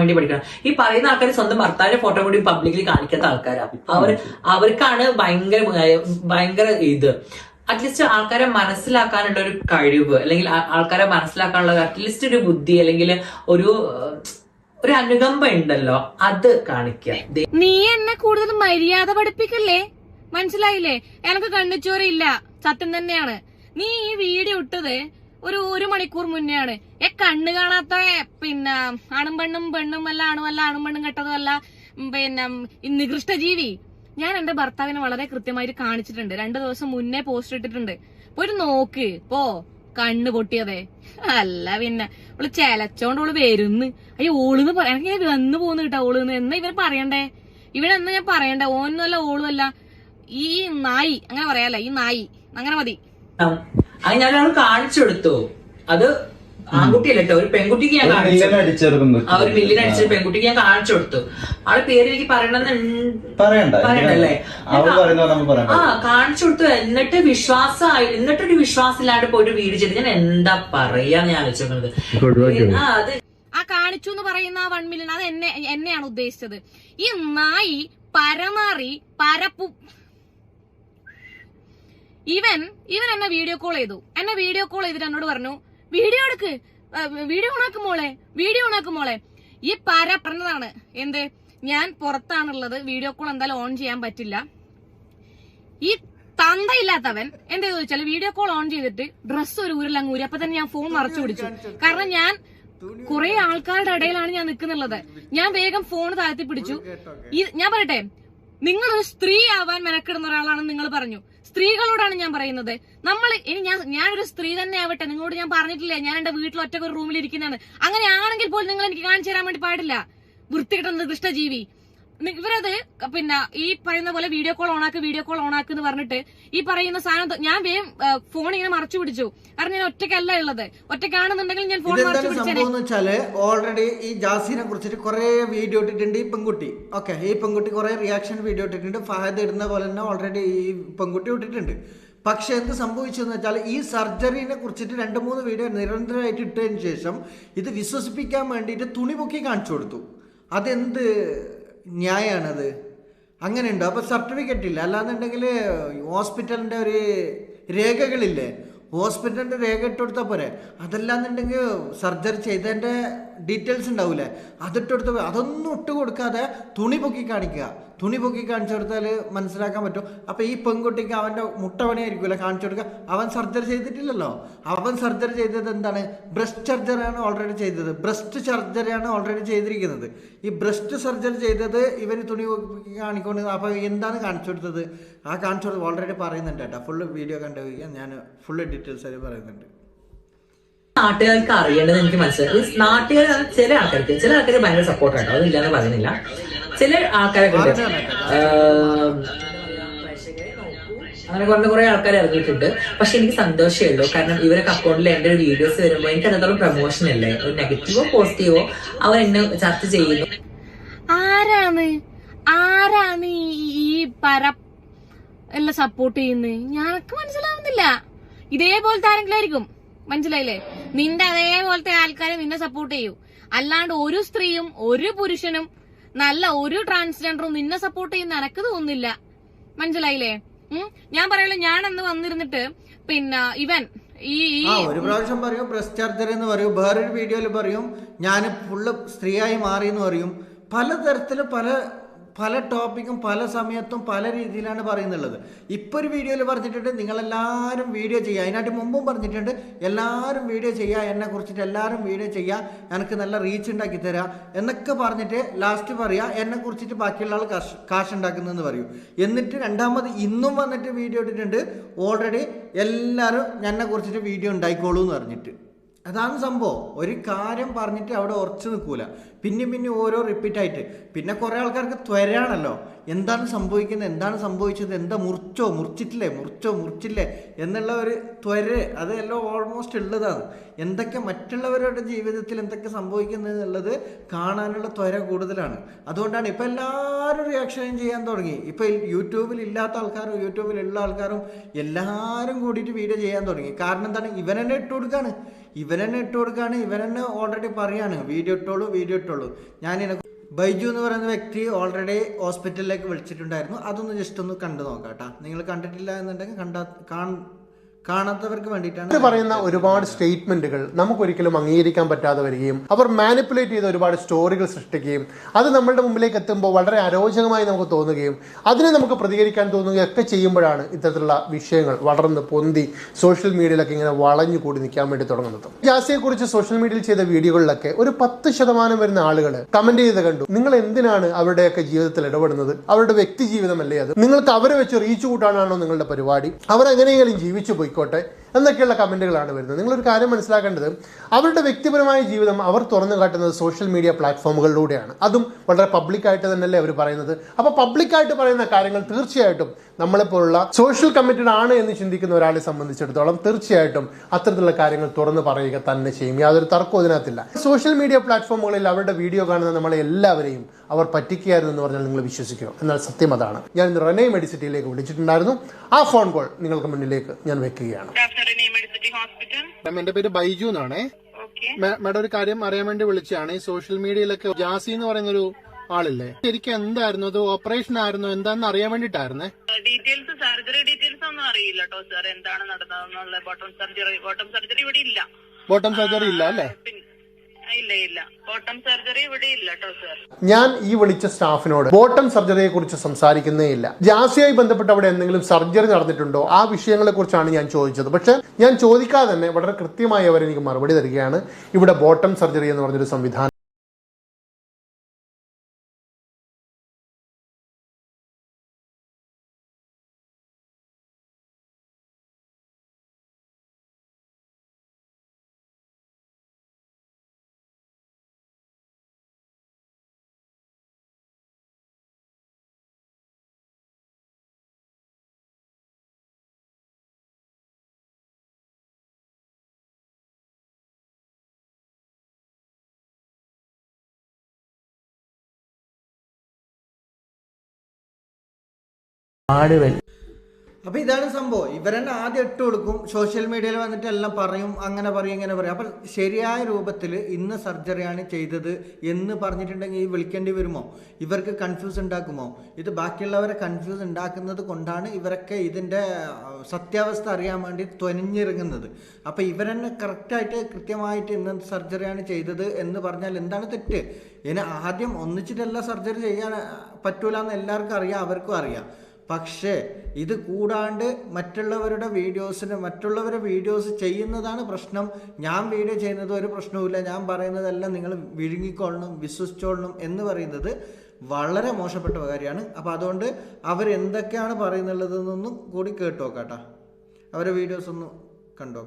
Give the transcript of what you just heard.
വേണ്ടി പഠിക്കണം. ഈ പറയുന്ന ആൾക്കാർ സ്വന്തം ഭർത്താവിന്റെ ഫോട്ടോ കൂടി പബ്ലിക്കലി കാണിക്കാത്ത ആൾക്കാരാണ് അവർ അവർക്കാണ് ഭയങ്കര ഭയങ്കര ഇത്. അറ്റ്ലീസ്റ്റ് ആൾക്കാരെ മനസ്സിലാക്കാനുള്ള ഒരു കഴിവ് അല്ലെങ്കിൽ ആൾക്കാരെ മനസ്സിലാക്കാനുള്ള അറ്റ്ലീസ്റ്റ് ഒരു ബുദ്ധി അല്ലെങ്കിൽ ഒരു ഒരു അനുകമ്പ ഉണ്ടല്ലോ അത് കാണിക്കുക. നീ എന്നെ കൂടുതൽ മര്യാദ പഠിപ്പിക്കല്ലേ? മനസ്സിലായില്ലേ? എനക്ക് കണ്ണുച്ചോരയില്ല സത്യം തന്നെയാണ്. നീ ഈ വീഡിയോ ഇട്ടത് ഒരു ഒരു മണിക്കൂർ മുന്നെയാണ്. ഏ കണ്ണ് കാണാത്ത പിന്നെ ആണും പെണ്ണും പെണ്ണും അല്ല ആണും അല്ല ആണും പെണ്ണും കെട്ടതും അല്ല പിന്നെ നികൃഷ്ട ജീവി ഞാൻ എന്റെ ഭർത്താവിനെ വളരെ കൃത്യമായിട്ട് കാണിച്ചിട്ടുണ്ട്. രണ്ടു ദിവസം മുന്നേ പോസ്റ്റ് ഇട്ടിട്ടുണ്ട്. പോയിട്ട് നോക്ക്. പോ കണ്ണ് പൊട്ടിയതേ. അല്ല പിന്നെ ഓൾ ചെലച്ചോണ്ട് ഓൾ വരുന്ന്. അയ്യോ ഓളെന്ന് പറയാൻ എനിക്ക് വന്ന് പോകുന്നു കിട്ടാ ഓളെന്ന്. എന്നാ ഇവർ പറയണ്ടേ? ഇവനെന്നാ ഞാൻ പറയണ്ടേ? ഓന്നല്ല ഓളുമല്ല ഈ നായി അങ്ങനെ പറയാല്ല? ഈ നായി അങ്ങനെ മതി. അത് ഞാൻ ഒരാൾ കാണിച്ചു കൊടുത്തു അത് ആൺകുട്ടിയല്ല കേട്ടോ? ഒരു പെൺകുട്ടിക്ക് ഞാൻ കാണിച്ചു. ആ ഒരു മില്ലിൻ അടിച്ച പെൺകുട്ടിക്ക് ഞാൻ കാണിച്ചു കൊടുത്തു. ആളെ പേര് എനിക്ക് പറയണമെന്ന് പറയണ്ട പറയണ്ടല്ലേ? അവൾ പറയുന്നത് നമ്മൾ പറയണ്ട ആ കാണിച്ചു കൊടുത്തു. എന്നിട്ട് വിശ്വാസമായി എന്നിട്ടൊരു വിശ്വാസമില്ലാണ്ട് പോയിട്ട് വീട് ചെയ്ത് ഞാൻ എന്താ പറയാന്ന് ഞാൻ ആലോചിക്കുന്നത് ആ അത് ആ കാണിച്ചു എന്ന് പറയുന്ന ആ വൺ മില്യൺ അത് എന്നെ എന്നെയാണ് ഉദ്ദേശിച്ചത്. ഈ നായി പരമാറി പരപ്പു ഇവൻ ഇവൻ എന്നെ വീഡിയോ കോൾ ചെയ്തു. എന്നെ വീഡിയോ കോൾ ചെയ്തിട്ട് എന്നോട് പറഞ്ഞു വീഡിയോ എടുക്ക്. വീഡിയോ ഓണാക്ക് മോളെ. വീഡിയോ ഓണാക്ക് മോളെ. ഈ പര പറഞ്ഞതാണ്. എന്ത്? ഞാൻ പുറത്താണുള്ളത്. വീഡിയോ കോൾ എന്തായാലും ഓൺ ചെയ്യാൻ പറ്റില്ല. ഈ തന്തയില്ലാത്തവൻ എന്താ ചോദിച്ചാൽ വീഡിയോ കോൾ ഓൺ ചെയ്തിട്ട് ഡ്രസ്സ് ഒരു ഊരിലങ്ങ് ഊരി. അപ്പൊ തന്നെ ഞാൻ ഫോൺ മറച്ചു പിടിച്ചു. കാരണം ഞാൻ കുറെ ആൾക്കാരുടെ ഇടയിലാണ് ഞാൻ നിൽക്കുന്നുള്ളത്. ഞാൻ വേഗം ഫോൺ താഴ്ത്തി പിടിച്ചു. ഞാൻ പറയട്ടെ. നിങ്ങളൊരു സ്ത്രീ ആവാൻ മെനക്കിടുന്ന ഒരാളാണെന്ന് നിങ്ങൾ പറഞ്ഞു. സ്ത്രീകളോടാണ് ഞാൻ പറയുന്നത്. നമ്മൾ ഇനി ഞാൻ ഞാനൊരു സ്ത്രീ തന്നെ ആവട്ടെ. നിങ്ങളോട് ഞാൻ പറഞ്ഞിട്ടില്ലേ ഞാൻ എന്റെ വീട്ടിൽ ഒറ്റ ഒരു റൂമിൽ ഇരിക്കുന്നതാണ്. അങ്ങനെ ആണെങ്കിൽ പോലും നിങ്ങൾ എനിക്ക് കാണിച്ചു തരാൻ വേണ്ടി പാടില്ല. വൃത്തികിട്ടുന്ന ദുഷ്ടജീവി നി- ഇവരത് പിന്നെ ഈ പറയുന്ന പോലെ വീഡിയോ കോൾ ഓണാക്ക് വീഡിയോ കോൾ ഓണാക്ക് എന്ന് പറഞ്ഞിട്ട് ഈ പറയുന്ന സാധനം ഞാൻ വേഗം ഫോൺ ഇങ്ങനെ മറച്ചു പിടിച്ചു. കാരണം ഞാൻ ഒറ്റയ്ക്കല്ല ഉള്ളത്. ഒറ്റയ്ക്കാണെന്നുണ്ടെങ്കിൽ ഞാൻ ഫോൺ മറച്ചു ഓൾറെഡി ഈ ജാസിനെ കുറിച്ചിട്ട് കുറെ വീഡിയോ ഇട്ടിട്ടുണ്ട് ഈ പെൺകുട്ടി. ഓക്കെ ഈ പെൺകുട്ടി കുറെ റിയാക്ഷൻ വീഡിയോ ഇട്ടിട്ടുണ്ട്. ഫഹദ് ഇടുന്ന പോലെ തന്നെ ഓൾറെഡി ഈ പെൺകുട്ടി ഇട്ടിട്ടുണ്ട്. പക്ഷെ എന്ത് സംഭവിച്ചെന്ന് വെച്ചാൽ ഈ സർജറിനെ കുറിച്ചിട്ട് രണ്ട് മൂന്ന് വീഡിയോ നിരന്തരമായിട്ട് ഇട്ടതിന് ശേഷം ഇത് വിശ്വസിപ്പിക്കാൻ വേണ്ടിയിട്ട് തുണി പൊക്കി കാണിച്ചു കൊടുത്തു. അതെന്ത് ന്യായമാണത് അങ്ങനെയുണ്ടോ? അപ്പോൾ സർട്ടിഫിക്കറ്റ് ഇല്ല. അല്ലാന്നുണ്ടെങ്കിൽ ഹോസ്പിറ്റലിന്റെ ഒരു രേഖകളില്ലേ? ഹോസ്പിറ്റലിന്റെ രേഖ ഇട്ട് കൊടുത്താൽ പോരെ. അതല്ലാന്നുണ്ടെങ്കിൽ സർജറി ചെയ്തതിന്റെ ഡീറ്റെയിൽസ് ഉണ്ടാവില്ലേ അതിട്ടെടുത്ത് അതൊന്നും ഇട്ട് കൊടുക്കാതെ തുണി പൊക്കി കാണിക്കുക. തുണി പൊക്കി കാണിച്ചു കൊടുത്താൽ മനസ്സിലാക്കാൻ പറ്റും. അപ്പോൾ ഈ പെൺകുട്ടിക്ക് അവന്റെ മുട്ടവണിയായിരിക്കുമല്ലോ കാണിച്ചു കൊടുക്കുക? അവൻ സർജറി ചെയ്തിട്ടില്ലല്ലോ. അവൻ സർജറി ചെയ്തത് എന്താണ്? ബ്രസ്റ്റ് സർജറിയാണ് ഓൾറെഡി ചെയ്തത്. ബ്രസ്റ്റ് സർജറിയാണ് ഓൾറെഡി ചെയ്തിരിക്കുന്നത്. ഈ ബ്രസ്റ്റ് സർജറി ചെയ്തത് ഇവർ തുണി പൊക്കി കാണിക്കൊണ്ട് അപ്പോൾ എന്താണ് കാണിച്ചു കൊടുത്തത്? ആ കാണിച്ചു കൊടുത്തത് ഓൾറെഡി പറയുന്നുണ്ട് കേട്ടോ. ഫുള്ള് വീഡിയോ കണ്ടു ഞാൻ ഫുള്ള് ഡീറ്റെയിൽസ് ആയി പറയുന്നുണ്ട്. നാട്ടുകാർക്ക് അറിയേണ്ടത് എനിക്ക് മനസ്സിലായി. നാട്ടുകാർ ചില ആൾക്കാർക്ക് ചില ആൾക്കാർ ഭയങ്കര സപ്പോർട്ടാണ് അതില്ലാന്ന് പറയുന്നില്ല. ചില ആൾക്കാരൊക്കെ ഉണ്ട്. അങ്ങനെ കുറെ കുറെ ആൾക്കാർ ഇറങ്ങിയിട്ടുണ്ട്. പക്ഷെ എനിക്ക് സന്തോഷമേ ഉള്ളൂ. കാരണം ഇവരൊക്കെ അക്കൗണ്ടിൽ എന്റെ ഒരു വീഡിയോസ് വരുമ്പോൾ എനിക്ക് അത്രത്തോളം പ്രൊമോഷൻ അല്ലേ? ഒരു നെഗറ്റീവോ പോസിറ്റീവോ അവർ എന്നെ ചർച്ച ചെയ്യുന്നു. ആരാണ്? ആരാണ് ഈ പര എല്ലാം സപ്പോർട്ട് ചെയ്യുന്നത് ഞങ്ങൾക്ക് മനസ്സിലാവുന്നില്ല. ഇതേപോലത്തെ ആരെങ്കിലും ആയിരിക്കും. മനസ്സിലായില്ലേ? നിന്റെ അതേപോലത്തെ ആൾക്കാരെ നിന്നെ സപ്പോർട്ട് ചെയ്യൂ. അല്ലാണ്ട് ഒരു സ്ത്രീയും ഒരു പുരുഷനും നല്ല ഒരു ട്രാൻസ്ജെൻഡറും നിന്നെ സപ്പോർട്ട് ചെയ്യുന്ന എനക്ക് തോന്നുന്നില്ല. മനസ്സിലായില്ലേ? ഞാൻ പറയുള്ളൂ ഞാൻ അന്ന് വന്നിരുന്നിട്ട് പിന്നെ ഇവൻ ഒരു പ്രാവശ്യം പറയും ബ്രസ്റ്റ് ചർച്ചർ എന്ന് പറയും വേറൊരു വീഡിയോയിൽ പറയും ഞാൻ ഫുള്ള് സ്ത്രീയായി മാറി എന്ന് പറയും. പലതരത്തിൽ പല പല ടോപ്പിക്കും പല സമയത്തും പല രീതിയിലാണ് പറയുന്നുള്ളത്. ഇപ്പോൾ ഒരു വീഡിയോയിൽ പറഞ്ഞിട്ടുണ്ട് നിങ്ങളെല്ലാവരും വീഡിയോ ചെയ്യുക. അതിനായിട്ട് മുമ്പും പറഞ്ഞിട്ടുണ്ട് എല്ലാവരും വീഡിയോ ചെയ്യുക എന്നെ കുറിച്ചിട്ട് എല്ലാവരും വീഡിയോ ചെയ്യുക എനിക്ക് നല്ല റീച്ച് ഉണ്ടാക്കി തരാം എന്നൊക്കെ പറഞ്ഞിട്ട് ലാസ്റ്റ് പറയുക എന്നെ കുറിച്ചിട്ട് ബാക്കിയുള്ള ആൾ കാശ് കാശ് ഉണ്ടാക്കുന്നതെന്ന് പറയൂ. എന്നിട്ട് രണ്ടാമത് ഇന്നും വന്നിട്ട് വീഡിയോ ഇട്ടിട്ടുണ്ട് ഓൾറെഡി എല്ലാവരും എന്നെ കുറിച്ചിട്ട് വീഡിയോ ഉണ്ടായിക്കോളൂ എന്ന് പറഞ്ഞിട്ട്. അതാണ് സംഭവം. ഒരു കാര്യം പറഞ്ഞിട്ട് അവിടെ ഉറച്ചു നിൽക്കൂല. പിന്നെ പിന്നെ ഓരോ റിപ്പീറ്റ് ആയിട്ട്. പിന്നെ കുറേ ആൾക്കാർക്ക് ത്വരാണല്ലോ എന്താണ് സംഭവിക്കുന്നത്? എന്താണ് സംഭവിച്ചത്? എന്താ മുറിച്ചോ? മുറിച്ചിട്ടില്ലേ? മുറിച്ചോ? മുറിച്ചില്ലേ? എന്നുള്ള ഒരു ത്വര അതെല്ലാം ഓൾമോസ്റ്റ് ഉള്ളതാണ്. എന്തൊക്കെ മറ്റുള്ളവരുടെ ജീവിതത്തിൽ എന്തൊക്കെ സംഭവിക്കുന്നത് എന്നുള്ളത് കാണാനുള്ള ത്വര കൂടുതലാണ്. അതുകൊണ്ടാണ് ഇപ്പം എല്ലാവരും റിയാക്ഷൻ ചെയ്യാൻ തുടങ്ങി. ഇപ്പം യൂട്യൂബിൽ ഇല്ലാത്ത ആൾക്കാരും യൂട്യൂബിലുള്ള ആൾക്കാരും എല്ലാവരും കൂടിയിട്ട് വീഡിയോ ചെയ്യാൻ തുടങ്ങി. കാരണം എന്താണ്? ഇവനെന്നെ ഇട്ട് കൊടുക്കുകയാണ് ഇവനെന്നെ ഇട്ട് കൊടുക്കുകയാണ് ഇവനെന്നെ ഓൾറെഡി പറയാണ്. വീഡിയോ ഇട്ടോളൂ വീഡിയോ ഇട്ടോളൂ. ഞാൻ ബൈജു എന്ന് പറയുന്ന വ്യക്തി ഓൾറെഡി ഹോസ്പിറ്റലിലേക്ക് വിളിച്ചിട്ടുണ്ടായിരുന്നു. അതൊന്ന് ജസ്റ്റ് ഒന്ന് കണ്ടു നോക്കാം കേട്ടോ നിങ്ങൾ കണ്ടിട്ടില്ല എന്നുണ്ടെങ്കിൽ കണ്ടാ കാണാത്തവർക്ക് വേണ്ടിയിട്ടാണ് പറയുന്ന ഒരുപാട് സ്റ്റേറ്റ്മെന്റുകൾ നമുക്ക് ഒരിക്കലും അംഗീകരിക്കാൻ പറ്റാതെ വരികയും അവർ മാനിപ്പുലേറ്റ് ചെയ്ത ഒരുപാട് സ്റ്റോറികൾ സൃഷ്ടിക്കുകയും അത് നമ്മളുടെ മുമ്പിലേക്ക് എത്തുമ്പോൾ വളരെ അരോചകമായി നമുക്ക് തോന്നുകയും അതിനെ നമുക്ക് പ്രതികരിക്കാൻ തോന്നുകയും ഒക്കെ ചെയ്യുമ്പോഴാണ് ഇത്തരത്തിലുള്ള വിഷയങ്ങൾ വളർന്ന് പൊന്തി സോഷ്യൽ മീഡിയയിലൊക്കെ ഇങ്ങനെ വളഞ്ഞു കൂടി നിൽക്കാൻ വേണ്ടി തുടങ്ങുന്നത്. ജാസിയെക്കുറിച്ച് സോഷ്യൽ മീഡിയയിൽ ചെയ്ത വീഡിയോകളിലൊക്കെ ഒരു പത്ത് ശതമാനം വരുന്ന ആളുകൾ കമന്റ് ചെയ്ത് കണ്ടു. നിങ്ങൾ എന്തിനാണ് അവരുടെയൊക്കെ ജീവിതത്തിൽ ഇടപെടുന്നത്? അവരുടെ വ്യക്തി ജീവിതമല്ലേ അത്? നിങ്ങൾക്ക് അവരെ വെച്ച് റീച്ച് കൂട്ടാനാണോ നിങ്ങളുടെ പരിപാടി? അവരെങ്ങനെയെങ്കിലും ജീവിച്ചു ജീവിച്ചു പോയിക്കോട്ടെ എന്നൊക്കെയുള്ള കമന്റുകളാണ് വരുന്നത്. നിങ്ങളൊരു കാര്യം മനസ്സിലാക്കേണ്ടത് അവരുടെ വ്യക്തിപരമായ ജീവിതം അവർ തുറന്നു കാട്ടുന്നത് സോഷ്യൽ മീഡിയ പ്ലാറ്റ്ഫോമുകളിലൂടെയാണ് അതും വളരെ പബ്ലിക്കായിട്ട് തന്നെയല്ലേ അവർ പറയുന്നത്. അപ്പോൾ പബ്ലിക്കായിട്ട് പറയുന്ന കാര്യങ്ങൾ തീർച്ചയായിട്ടും നമ്മളെപ്പോലുള്ള സോഷ്യൽ കമ്മിറ്റഡ് ആണ് എന്ന് ചിന്തിക്കുന്ന ഒരാളെ സംബന്ധിച്ചിടത്തോളം തീർച്ചയായിട്ടും അത്തരത്തിലുള്ള കാര്യങ്ങൾ തുറന്നു പറയുക തന്നെ ചെയ്യും. യാതൊരു തർക്കവും ഇതിനകത്തില്ല സോഷ്യൽ മീഡിയ പ്ലാറ്റ്ഫോമുകളിൽ അവരുടെ വീഡിയോ കാണുന്ന നമ്മളെ എല്ലാവരെയും അവർ പറ്റിക്കുകയായിരുന്നു എന്ന് പറഞ്ഞാൽ നിങ്ങൾ വിശ്വസിക്കുമോ എന്നാൽ സത്യം അതാണ്. ഞാൻ ഇന്ന് റെനേ മെഡിസിറ്റിയിലേക്ക് വിളിച്ചിട്ടുണ്ടായിരുന്നു. ആ ഫോൺ കോൾ നിങ്ങൾക്ക് മുന്നിലേക്ക് ഞാൻ വെക്കുകയാണ്. മാം എന്റെ പേര് ബൈജു എന്നാണേ. മാഡം ഒരു കാര്യം അറിയാൻ വേണ്ടി വിളിച്ചാണ് ഈ സോഷ്യൽ മീഡിയയിലൊക്കെ ജാസി എന്ന് പറയുന്ന ഒരു ആളില്ലേ? ശരിക്കും എന്തായിരുന്നു? അത് ഓപ്പറേഷൻ ആയിരുന്നു? എന്താണെന്ന് അറിയാൻ വേണ്ടിട്ടായിരുന്നേ ഡീറ്റെയിൽസ് സർജറി ഡീറ്റെയിൽസ് ഒന്നും അറിയില്ല കേട്ടോ സാർ എന്താണ് നടന്നതെന്നുള്ള ബോട്ടം സർജറി ബോട്ടം സർജറി ഇവിടെ ഇല്ല. ബോട്ടം സർജറി ഇല്ല അല്ലേ? ഇല്ല ഇല്ല. ബോട്ടം സർജറി ഇവിടെ ഇല്ല കേട്ടോ ഞാൻ ഈ വിളിച്ച സ്റ്റാഫിനോട് ബോട്ടം സർജറിയെ കുറിച്ച് സംസാരിക്കുന്നേ ഇല്ല. ജാസിയായി ബന്ധപ്പെട്ട് അവിടെ എന്തെങ്കിലും സർജറി നടന്നിട്ടുണ്ടോ? ആ വിഷയങ്ങളെ കുറിച്ചാണ് ഞാൻ ചോദിച്ചത്. പക്ഷെ ഞാൻ ചോദിക്കാതെ തന്നെ വളരെ കൃത്യമായി അവരെനിക്ക് മറുപടി തരികയാണ്. ഇവിടെ ബോട്ടം സർജറി എന്ന് പറഞ്ഞൊരു സംവിധാനം അപ്പൊ ഇതാണ് സംഭവം. ഇവരെന്നെ ആദ്യം ഇട്ട് കൊടുക്കും. സോഷ്യൽ മീഡിയയിൽ വന്നിട്ട് എല്ലാം പറയും. അങ്ങനെ പറയും ഇങ്ങനെ പറയും. അപ്പൊ ശരിയായ രൂപത്തിൽ ഇന്ന് സർജറിയാണ് ചെയ്തത് എന്ന് പറഞ്ഞിട്ടുണ്ടെങ്കിൽ ഈ വിളിക്കേണ്ടി വരുമോ? ഇവർക്ക് കൺഫ്യൂസ് ഉണ്ടാക്കുമോ? ഇത് ബാക്കിയുള്ളവരെ കൺഫ്യൂസ് ഉണ്ടാക്കുന്നത് കൊണ്ടാണ് ഇവരൊക്കെ ഇതിന്റെ സത്യാവസ്ഥ അറിയാൻ വേണ്ടി ത്വനിഞ്ഞിറങ്ങുന്നത് അപ്പൊ ഇവരെന്നെ കറക്റ്റായിട്ട് കൃത്യമായിട്ട് ഇന്ന് സർജറിയാണ് ചെയ്തത് എന്ന് പറഞ്ഞാൽ എന്താണ് തെറ്റ്? ഇനി ആദ്യം ഒന്നിച്ചിട്ടല്ല സർജറി ചെയ്യാൻ പറ്റൂല എന്ന് എല്ലാവർക്കും അറിയാം അവർക്കും അറിയാം. പക്ഷേ ഇത് കൂടാണ്ട് മറ്റുള്ളവരുടെ വീഡിയോസിന് മറ്റുള്ളവരുടെ വീഡിയോസ് ചെയ്യുന്നതാണ് പ്രശ്നം. ഞാൻ വീഡിയോ ചെയ്യുന്നത് ഒരു പ്രശ്നവുമില്ല. ഞാൻ പറയുന്നതെല്ലാം നിങ്ങൾ വിഴുങ്ങിക്കൊള്ളണം വിശ്വസിച്ചോളണം എന്ന് പറയുന്നത് വളരെ മോശപ്പെട്ട കാര്യമാണ്. അപ്പോൾ അതുകൊണ്ട് അവരെന്തൊക്കെയാണ് പറയുന്നുള്ളതെന്നൊന്നും കൂടി കേട്ടു നോക്കാം കേട്ടോ അവരുടെ വീഡിയോസ് ഒന്ന് കണ്ടു